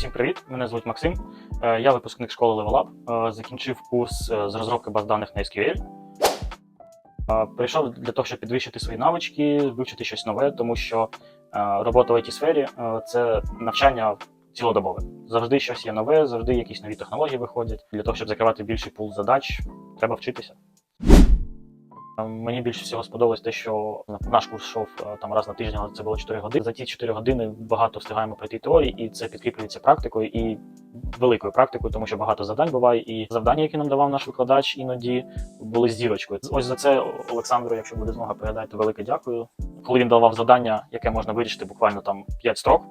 Всім привіт! Мене звуть Максим. Е, Я випускник школи Level Up. Е, Закінчив курс е, з розробки баз даних на SQL. Прийшов для того, щоб підвищити свої навички, вивчити щось нове, тому що робота в it сфері це навчання цілодобове. Завжди щось є нове, завжди якісь нові технології виходять. Для того, щоб закривати більший пул задач, треба вчитися. Е, Мені більше всього сподобалось те, що наш курс йшов е, там раз на тиждень, але це було 4 години. За ті 4 години багато встигаємо пройти теорії, і це підкріплюється практикою і великою практикою, тому що багато завдань буває. І завдання, які нам давав наш викладач, іноді були з зірочкою. Ось за це Олександру, якщо буде змога, передайте велике дякую. Коли він давав завдання, яке можна вирішити буквально там 5 строк,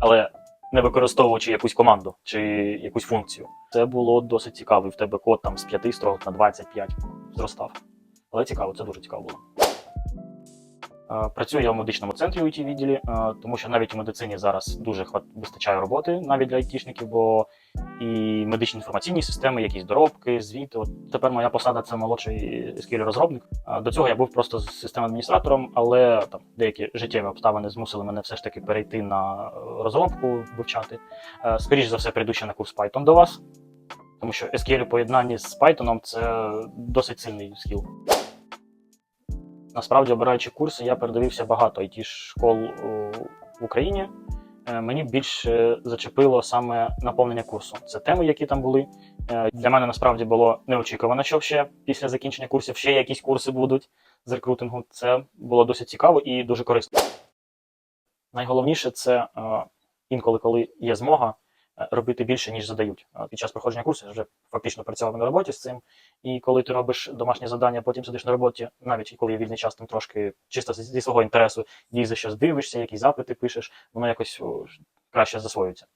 але не використовуючи якусь команду чи якусь функцію, це було досить цікаво. І в тебе код там з 5 строк на 25 зростав. Але цікаво, це дуже цікаво було. Е, Працюю я в медичному центрі у it відділі, е, тому що навіть у медицині зараз дуже хват- вистачає роботи навіть для айтішників, бо і медичні інформаційні системи, якісь доробки, звіти. От тепер моя посада це молодший SQL розробник. Е, До цього я був просто системним адміністратором, але там деякі життєві обставини змусили мене все ж таки перейти на розробку, вивчати. Скоріше за все, прийду ще на курс Python до вас, тому що SQL у поєднанні з Python це досить сильний скіл. Насправді, обираючи курси, я передивився багато it школ в Україні. Е, Мені більше зачепило саме наповнення курсу. Це теми, які там були. Е, Для мене насправді було неочікувано, що ще після закінчення курсів ще якісь курси будуть з рекрутингу. Це було досить цікаво і дуже корисно. Найголовніше це е, інколи, коли є змога, робити більше, ніж задають. Е, Під час проходження курсу я вже фактично працював на роботі з цим. І коли ти робиш домашнє завдання, потім сидиш на роботі, навіть коли є вільний час, там трошки чисто зі свого інтересу їздиш щось дивишся, якісь запити пишеш, воно якось краще засвоюється.